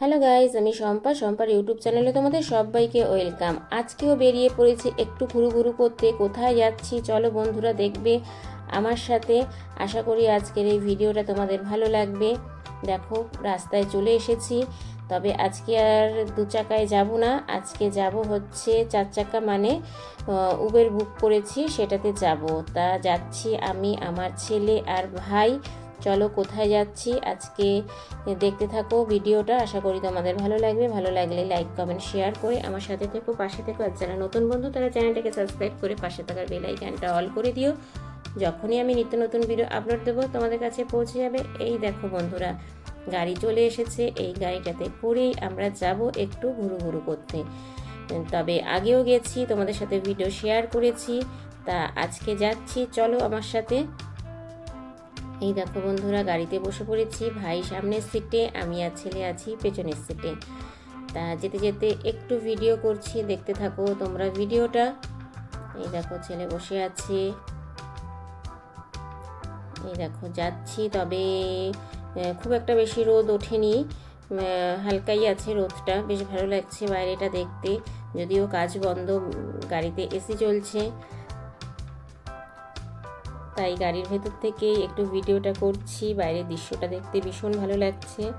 Hello guys আমি Shampa. শম্পার YouTube চ্যানেলে তোমাদের সবাইকে ওয়েলকাম। আজকেও বেরিয়ে পড়েছি একটু ঘুরু ঘুরু করতে। কোথায় যাচ্ছি? চলো বন্ধুরা, দেখবে আমার সাথে। আশা করি আজকের এই ভিডিওটা তোমাদের ভালো লাগবে। দেখো, রাস্তায় চলে এসেছি। তবে আজকে আর দু চাকায় যাব না। আজকে যাব হচ্ছে চার চাকা মানে উবের বুক করেছি, সেটাতে যাব। তা যাচ্ছি আমি, আমার ছেলে আর ভাই। চলো কোথায় যাচ্ছি? আজকে দেখতে থাকো ভিডিওটা। আশা করি তোমাদের ভালো লাগবে। ভালো লাগলে লাইক কমেন্ট শেয়ার করে আমার সাথে থেকো, পাশে থেকো। আর যারা নতুন বন্ধু, তারা চ্যানেলটাকে সাবস্ক্রাইব করে পাশে থাকার বেল আইকনটা অল করে দিও। যখনই আমি নিত্য নতুন ভিডিও আপলোড দেবো, তোমাদের কাছে পৌঁছে যাবে। এই দেখো বন্ধুরা, গাড়ি চলে এসেছে। এই গাড়িটাতে করেই আমরা যাব একটু ঘুরু ঘুরু করতে। তবে আগেও গেছি, তোমাদের সাথে ভিডিও শেয়ার করেছি। তা আজকে যাচ্ছি। চলো আমার সাথে। এই দেখো বন্ধুরা, গাড়িতে বসে পড়েছি। ভাই সামনের সিটে, আমি আর ছেলে আছি পেছনের সিটে। তা যেতে যেতে একটু ভিডিও করছি, দেখতে থাকো তোমরা ভিডিওটা এই দেখো, ছেলে বসে আছে। এই দেখো, যাচ্ছি, তবে খুব একটা বেশি রোদ ওঠেনি। হালকাই আছে রোদটা, বেশ ভালো লাগছে বাইরেটা দেখতে। যদিও কাজ বন্ধ গাড়িতে এসি চলছে। তাই গাড়ির ভেতর থেকে একটু ভিডিওটা করছি। বাইরের দৃশ্যটা দেখতে ভীষণ ভালো লাগছে।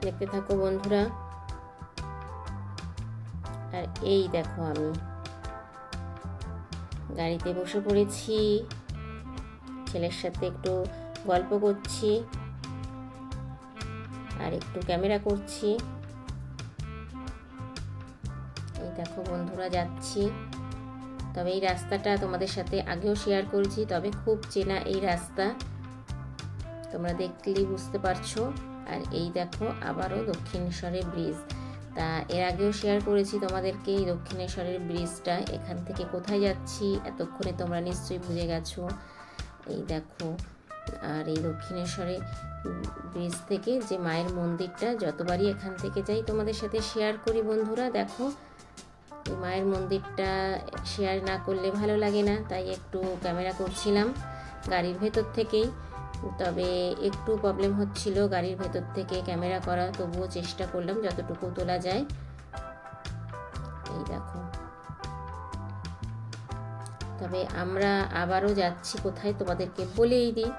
দেখতে থাকো বন্ধুরা। আর এই দেখো আমি। গাড়িতে বসে পড়েছি। ছেলের সাথে একটু গল্প করছি। আর একটু ক্যামেরা করছি। এই দেখো বন্ধুরা, যাচ্ছি। তবে এই রাস্তাটা তোমাদের সাথে আগেও শেয়ার করেছি, তবে খুব চেনা এই রাস্তা। তোমরা দেখলেই বুঝতে পারছ। আর এই দেখো আবারও দক্ষিণেশ্বরের ব্রিজ তা এর আগেও শেয়ার করেছি তোমাদেরকে এই দক্ষিণেশ্বরের ব্রিজটা এখান থেকে কোথায় যাচ্ছি, এতক্ষণে তোমরা নিশ্চয়ই বুঝে গেছো। এই দেখো, আর এই দক্ষিণেশ্বরে ব্রিজ থেকে যে মায়ের মন্দিরটা, যতবারই এখান থেকে যাই তোমাদের সাথে শেয়ার করি বন্ধুরা, দেখো। এই মায়ের মন্দিরটা শেয়ার না করলে ভালো লাগে না, তাই একটু ক্যামেরা করছিলাম গাড়ির ভেতর থেকেই। তবে একটু প্রবলেম হচ্ছিল গাড়ির ভেতর থেকে ক্যামেরা করা, তবুও চেষ্টা করলাম যতটুকু তোলা যায়। এই দেখো। তবে আমরা আবারও যাচ্ছি, কোথায় তোমাদেরকে বলেই দিই,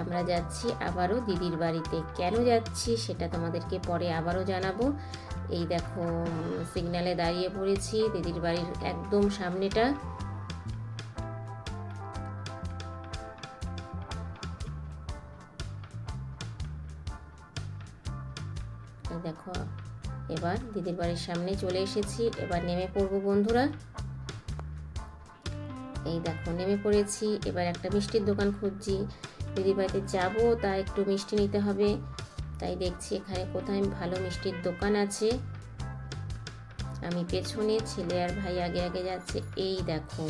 আমরা যাচ্ছি আবারও দিদির বাড়িতে। কেন যাচ্ছি সেটা তোমাদেরকে পরে আবারও জানাব। এই দেখো সিগনালে দাঁড়িয়ে পড়েছি, দিদির বাড়ির একদম সামনেটা। দেখো, এবার দিদির বাড়ির সামনে চলে এসেছি, এবার নেমে পড়ব বন্ধুরা। এই দেখো, নেমে পড়েছি, এবার একটা মিষ্টির দোকান খুঁজছি। দিদির বাড়িতে যাব, তা একটু মিষ্টি নিতে হবে। তাই দেখছি এখানে কোথায় ভালো মিষ্টির দোকান আছে। আমি পেছনে, ছেলে আর ভাই আগে আগে যাচ্ছে। এই দেখো,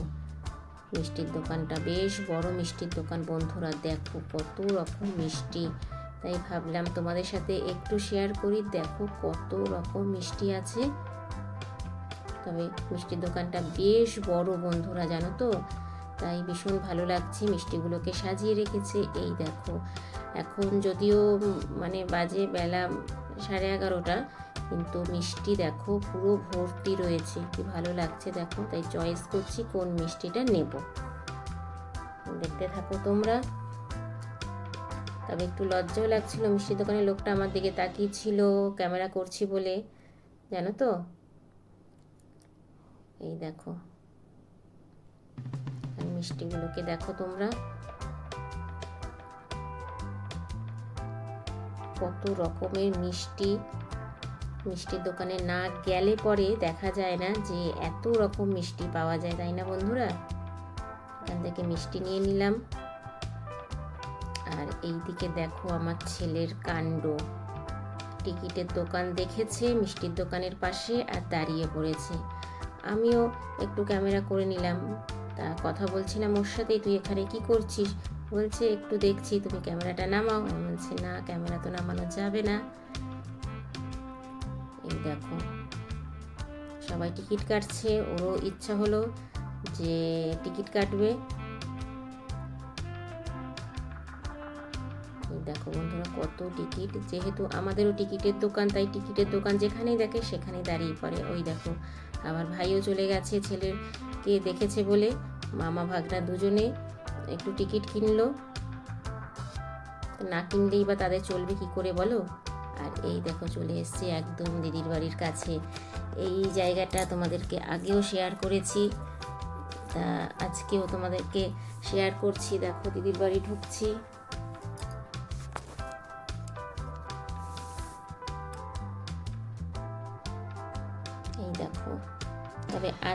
মিষ্টির দোকানটা বেশ বড় মিষ্টির দোকান বন্ধুরা, দেখো কত রকম মিষ্টি। তাই ভাবলাম তোমাদের সাথে একটু শেয়ার করি, দেখো কত রকম মিষ্টি আছে। তবে মিষ্টির দোকানটা বেশ বড় বন্ধুরা, জানো তো? তাই ভীষণ ভালো লাগছে, মিষ্টিগুলোকে সাজিয়ে রেখেছে। এই দেখো এখন যদিও মানে বাজে বেলা সাড়ে এগারোটা, কিন্তু মিষ্টি দেখো, পুরো ভর্তি রয়েছে। কি ভালো লাগছে দেখো, তাই চয়েস করছি কোন মিষ্টিটা নেব। দেখতে থাকো তোমরা। তবে একটু লজ্জাও লাগছিল, মিষ্টির দোকানের লোকটা আমার দিকে তাকিয়েছিল, ক্যামেরা করছি বলে। জানো তো? এই দেখো। মিষ্টিগুলোকে দেখো তোমরা। কত রকমের মিষ্টি মিষ্টির দোকানে না গেলে পরে দেখা যায় না যে এত রকম মিষ্টি পাওয়া যায়, তাই না বন্ধুরা? এখান থেকে মিষ্টি নিয়ে নিলাম। আর এই দিকে দেখো আমার ছেলের কাণ্ড। টিকিটের দোকান দেখেছে, মিষ্টির দোকানের পাশে আর দাঁড়িয়ে পড়েছে। আমিও একটু ক্যামেরা করে নিলাম। তা কথা বলছিলাম ওর সাথেই তুই এখানে কি করছিস? বলছে একটু দেখছি, তুমি ক্যামেরাটা নামাও। আমি বলছি, না, ক্যামেরা তো নামানো যাবে না। এই দেখো, সবাই টিকিট কাটছে। ওরও ইচ্ছা হলো যে টিকিট কাটবে। দেখো বন্ধুরা, কত টিকিট। যেহেতু আমাদেরও টিকিটের দোকান, তাই টিকিটের দোকান যেখানেই দেখে, সেখানেই দাঁড়িয়ে পড়ে। ওই দেখো, আবার ভাইও চলে গেছে ছেলেরকে দেখেছে বলে। মামা, ভাগনা দুজনে একটু টিকিট কিনলো। না কিনলেই বা তাদের চলবে কি করে বলো? আর এই দেখো চলে এসছে একদম দিদির বাড়ির কাছে। এই জায়গাটা তোমাদেরকে আগেও শেয়ার করেছি। তা আজকেও তোমাদেরকে শেয়ার করছি। দেখো দিদির বাড়ি ঢুকছি।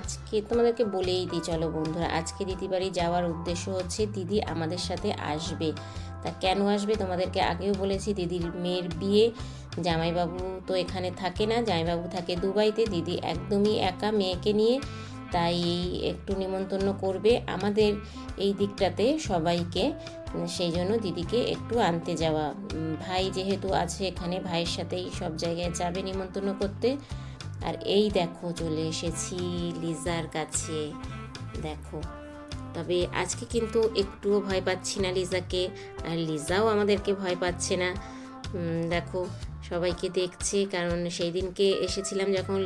আজকে তোমাদেরকে বলেই দিই, চলো বন্ধুরা, আজকে দিদি বাড়ি যাওয়ার উদ্দেশ্য হচ্ছে দিদি আমাদের সাথে আসবে। তা কেন আসবে? তোমাদেরকে আগেও বলেছি, দিদির মেয়ের বিয়ে। জামাইবাবু তো এখানে থাকে না, জামাইবাবু থাকে দুবাইতে, দিদি একদমই একা মেয়েকে নিয়ে, তাই একটু নিমন্ত্রণ করবে আমাদের এই দিকটাতে সবাইকে। সেই জন্য দিদিকে একটু আনতে যাওয়া। ভাই যেহেতু আছে এখানে, ভাইয়ের সাথেই সব জায়গায় যাবে নিমন্ত্রণ করতে। আর এই দেখো চলে এসেছি লিজার কাছে। দেখো। তবে আজকে কিন্তু একটুও ভয় পাচ্ছি না লিজাকে, আর লিজাও আমাদেরকে ভয় পাচ্ছে না। দেখো, সবাইকে দেখছে, কারণ সেই দিনকে এসেছিলাম যখন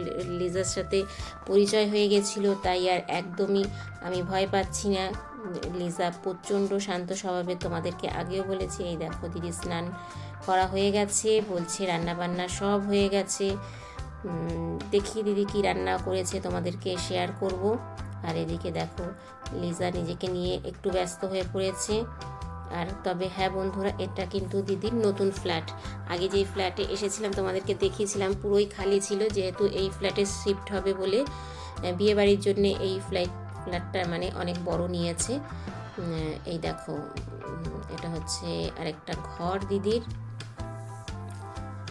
লিজার সাথে পরিচয় হয়ে গেছিল, তাই আর একদমই আমি ভয় পাচ্ছি না। লিজা প্রচণ্ড শান্ত স্বভাবে তোমাদেরকে আগেও বলেছি, এই দেখো দিদি স্নান করা হয়ে গেছে, বলছে রান্না বান্না সব হয়ে গেছে। দেখি দিদি কি রান্না করেছে তোমাদেরকে শেয়ার করব। আর এদিকে দেখো, লিজা নিজেকে নিয়ে একটু ব্যস্ত হয়ে পড়েছে। আর তবে হ্যাঁ বন্ধুরা, এটা কিন্তু দিদির নতুন ফ্ল্যাট আগে যেই ফ্ল্যাটে এসেছিলাম, তোমাদেরকে দেখিয়েছিলাম, পুরোই খালি ছিল, যেহেতু এই ফ্ল্যাটে শিফট হবে বলে বিয়েবাড়ির জন্য এই ফ্ল্যাট ফ্ল্যাটটা মানে অনেক বড় নিয়েছে। এই দেখো এটা হচ্ছে আরেকটা ঘর দিদির।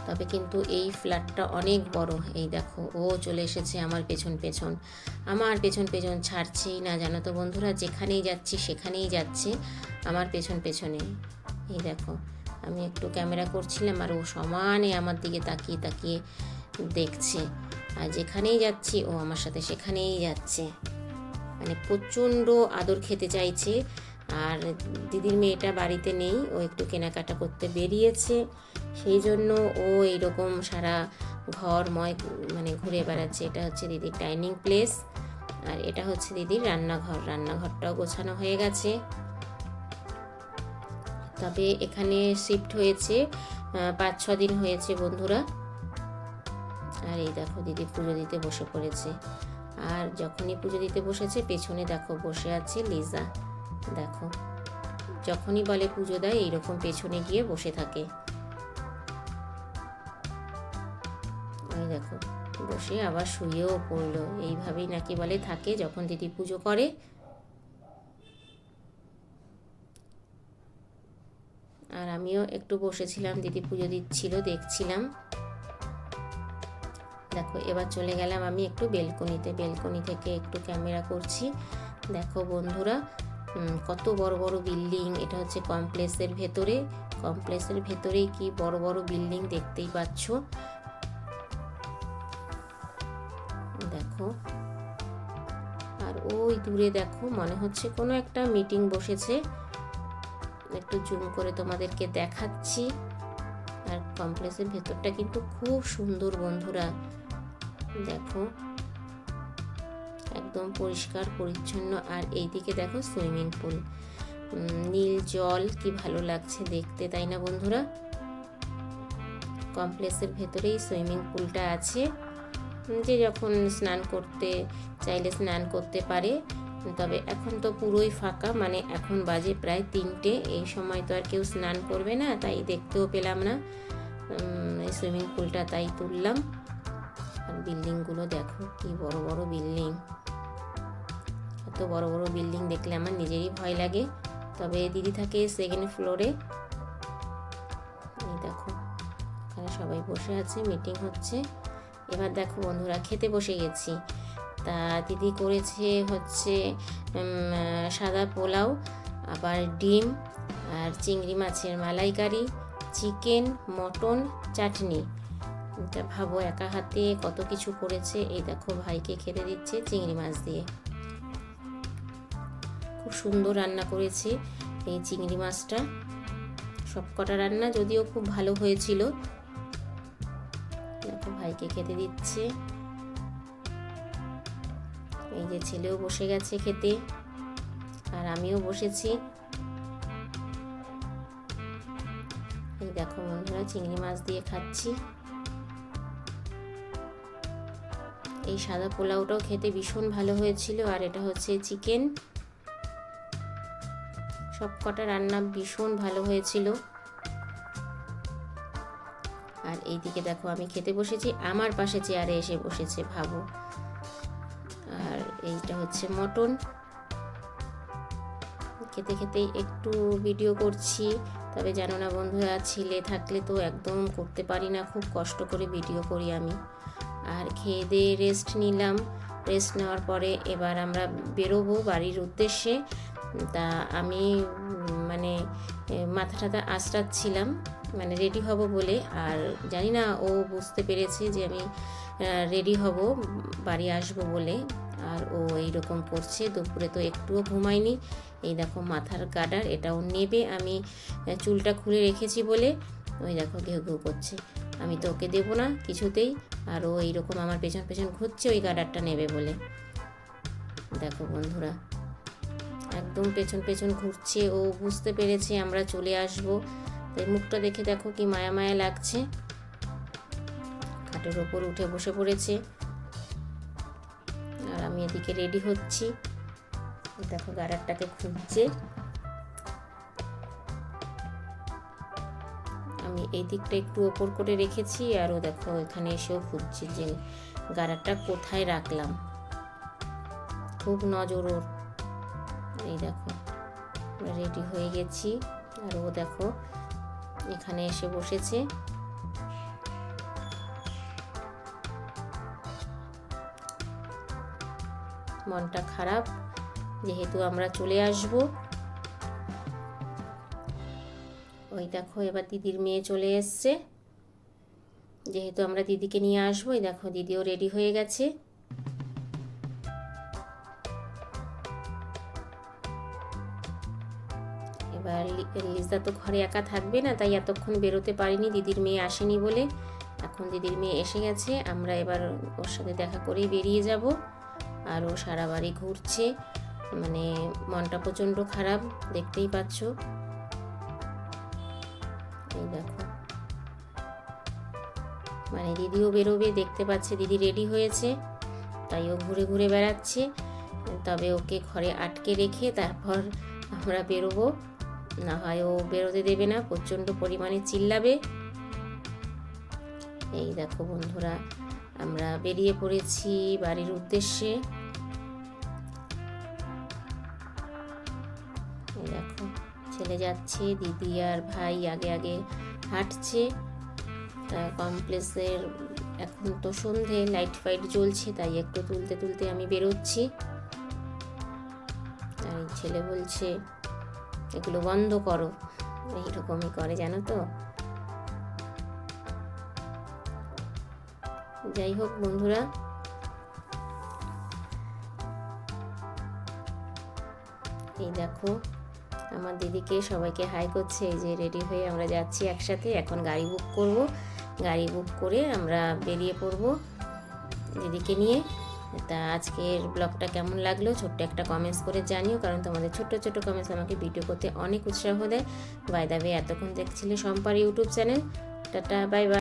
তবে কিন্তু এই ফ্ল্যাটটা অনেক বড়। এই দেখো, ও চলে এসেছে আমার পেছন পেছন। আমার পেছন পেছন ছাড়ছেই না, জানো তো বন্ধুরা, যেখানেই যাচ্ছি সেখানেই যাচ্ছে আমার পেছন পেছনে। এই দেখো, আমি একটু ক্যামেরা করছিলাম আর ও সমানে আমার দিকে তাকিয়ে তাকিয়ে দেখছে। আর যেখানেই যাচ্ছি ও আমার সাথে সেখানেই যাচ্ছে। মানে প্রচণ্ড আদর খেতে চাইছে। আর দিদির মেয়েটা বাড়িতে নেই, ও একটু কেনাকাটা করতে বেরিয়েছে। সেই জন্য ও এইরকম সারা ঘরময় মানে ঘুরে বেড়াচ্ছে। এটা হচ্ছে দিদির ডাইনিং প্লেস। আর এটা হচ্ছে দিদির রান্নাঘর। রান্নাঘরটাও গোছানো হয়ে গেছে। তবে এখানে শিফট হয়েছে পাঁচ ছ দিন হয়েছে বন্ধুরা। আর এই দেখো দিদি পুজো দিতে বসে পড়েছে। আর যখনই পুজো দিতে বসেছে, পেছনে দেখো বসে আছে লিজা। দেখো। যখনই বলে পুজো দেয়, এইরকম পেছনে গিয়ে বসে থাকে। দেখো, বসে আবার শুয়েও পড়ল। এইভাবেই নাকি বলে থাকে যখন দিদি পুজো করে। আর আমিও একটু বসেছিলাম, দিদি পুজো দিচ্ছিল, দেখছিলাম। দেখো, এবার চলে গেলাম আমি একটু বেলকনিতে। বেলকনি থেকে একটু ক্যামেরা করছি। দেখো বন্ধুরা কত বড় বড় বিল্ডিং, এটা হচ্ছে কমপ্লেক্সের ভেতরে। কমপ্লেক্সের ভেতরেই কি বড় বড় বিল্ডিং দেখতেই পাচ্ছ। দেখো। আর ওই দূরে দেখো, মনে হচ্ছে কোনো একটা মিটিং বসেছে। একটু জুম করে তোমাদেরকে দেখাচ্ছি। আর কমপ্লেক্সের ভেতরটা কিন্তু খুব সুন্দর বন্ধুরা। দেখো। একদম পরিষ্কার, পরিচ্ছন্ন। আর এইদিকে দেখো সুইমিং পুল। নীল জল, কি ভালো লাগছে দেখতে, তাই না বন্ধুরা? কমপ্লেক্সের ভেতরেই সুইমিং পুলটা আছে। যে যখন স্নান করতে, চাইলে স্নান করতে পারে। তবে এখন তো পুরোই ফাঁকা মানে এখন বাজে প্রায় তিনটে। এই সময় তো আর কেউ স্নান করবে না, তাই দেখতেও পেলাম না। এই সুইমিং পুলটা তাই তুললাম। আর বিল্ডিংগুলো দেখো, কি বড় বড় বিল্ডিং। এত বড় বড় বিল্ডিং দেখলে আমার নিজেরই ভয় লাগে। তবে দিদি থাকে সেকেন্ড ফ্লোরে এই দেখো, এখানে সবাই বসে আছে মিটিং হচ্ছে। এবার দেখো বন্ধুরা, খেতে বসে গেছি। তা দিদি করেছে হচ্ছে সাদা পোলাও, আবার ডিম, আর চিংড়ি মাছের মালাইকারি, চিকেন, মটন, চাটনি। এটা ভাবো একা হাতে কত কিছু করেছে। এই দেখো ভাইকে খেতে দিচ্ছে চিংড়ি মাছ দিয়ে। খুব সুন্দর রান্না করেছে, এই চিংড়ি মাছটা। সব কটা রান্না যদিও খুব ভালো হয়েছিল। দেখো ভাইকে খেতে দিচ্ছে। এই যে ছেলেও বসে গেছে খেতে, আর আমিও বসেছি। এই দেখো বন্ধুরা, চিংড়ি মাছ দিয়ে খাচ্ছি। এই সাদা পোলাওটাও খেতে ভীষণ ভালো হয়েছিল, আর এটা হচ্ছে চিকেন। সব কটা রান্না ভীষণ ভালো হয়েছিল। আর এইদিকে দেখো, আমি খেতে বসেছি, আমার পাশে চেয়ারে এসে বসেছে ভাবো। আর এইটা হচ্ছে মটন। খেতে খেতেই একটু ভিডিও করছি, তবে জানো না বন্ধুরা, ছেলে থাকলে তো একদম করতে পারি না, খুব কষ্ট করে ভিডিও করি আমি। আর খেয়ে দিয়ে রেস্ট নিলাম। রেস্ট নেওয়ার পরে এবার আমরা বেরোবো বাড়ির উদ্দেশ্যে। তা আমি মানে মাথা টাথা আঁচড়াচ্ছিলাম মানে রেডি হব বলে। আর জানি না, ও বুঝতে পেরেছে যে আমি রেডি হব, বাড়ি আসব বলে। আর ও এইরকম করছে, দুপুরে তো একটুও ঘুমায়নি। এই দেখো মাথার গার্ডার এটাও নেবে আমি চুলটা খুলে রেখেছি বলে। ওই দেখো ঘেউ ঘেউ করছে। আমি তো ওকে দেবো না কিছুতেই। আর ও এইরকম আমার পেছন পেছন ঘুরছে, ওই গার্ডারটা নেবে বলে। দেখো বন্ধুরা একদম পেছন পেছন ঘুরছে, ও বুঝতে পেরেছে আমরা চলে আসব। তাই মুখটা দেখে দেখো কি মায়া মায়া লাগছে। খাটের ওপর উঠে বসে পড়েছে। আর আমি এদিকে রেডি হচ্ছি। দেখো গাড়ারটাকে খুঁজছে। আমি এই দিকটা একটু ওপর করে রেখেছি আর ও দেখো এখানে এসেও খুঁজছে যে গাড়ারটা কোথায় রাখলাম। খুব নজর ওর। এই দেখো রেডি হয়ে গেছি। আর ও দেখো, এখানে এসে বসেছে। মনটা খারাপ, যেহেতু আমরা চলে আসব। ওই দেখো, এবার দিদির মেয়ে চলে এসছে। যেহেতু আমরা দিদিকে নিয়ে আসব দেখো, দিদিও রেডি হয়ে গেছে। লিজদা তো ঘরে একা থাকবে না, তাই এতক্ষণ বেরোতে পারিনি, দিদির মেয়ে আসেনি বলে। এখন দিদির মেয়ে এসে গেছে, আমরা এবার ওর সাথে দেখা করেই বেরিয়ে যাব। আর ও সারা বাড়ি ঘুরছে মানে মনটা প্রচণ্ড খারাপ, দেখতেই পাচ্ছ। এই দেখো। মানে দিদিও বেরোবে, দেখতে পাচ্ছে দিদি রেডি হয়েছে, তাই ও ঘুরে ঘুরে বেড়াচ্ছে। তবে ওকে ঘরে আটকে রেখে তারপর আমরা বেরোবো। না হয় ও বেরোতে দেবে না, প্রচণ্ড পরিমাণে চিল্লাবে। এই দেখো বন্ধুরা, আমরা বেরিয়ে পড়েছি বাড়ির উদ্দেশ্যে। দেখো, ছেলে যাচ্ছে, দিদি আর ভাই আগে আগে হাঁটছে। কমপ্লেক্সের, এখন তো সন্ধে, লাইট ফাইট জ্বলছে, তাই একটু তুলতে তুলতে আমি বেরোচ্ছি। ছেলে বলছে এগুলো বন্ধ করো। এইরকমই করে, জানো তো? যাই হোক বন্ধুরা। এই দেখো, আমার দিদিকে সবাইকে হাই করছে, এই যে রেডি হয়ে আমরা যাচ্ছি একসাথে। এখন গাড়ি বুক করব। গাড়ি বুক করে আমরা বেরিয়ে পড়ব দিদিকে নিয়ে। তা আজকের ব্লগটা কেমন লাগল? ছোট্ট একটা কমেন্টস করে জানিও, কারণ তোমাদের ছোট্ট ছোট্ট কমেন্টস আমাকে ভিডিও করতে অনেক উৎসাহ দেয়। বাই দাবে এতক্ষণ দেখছিলে সম্পার YouTube channel. Tata bye bye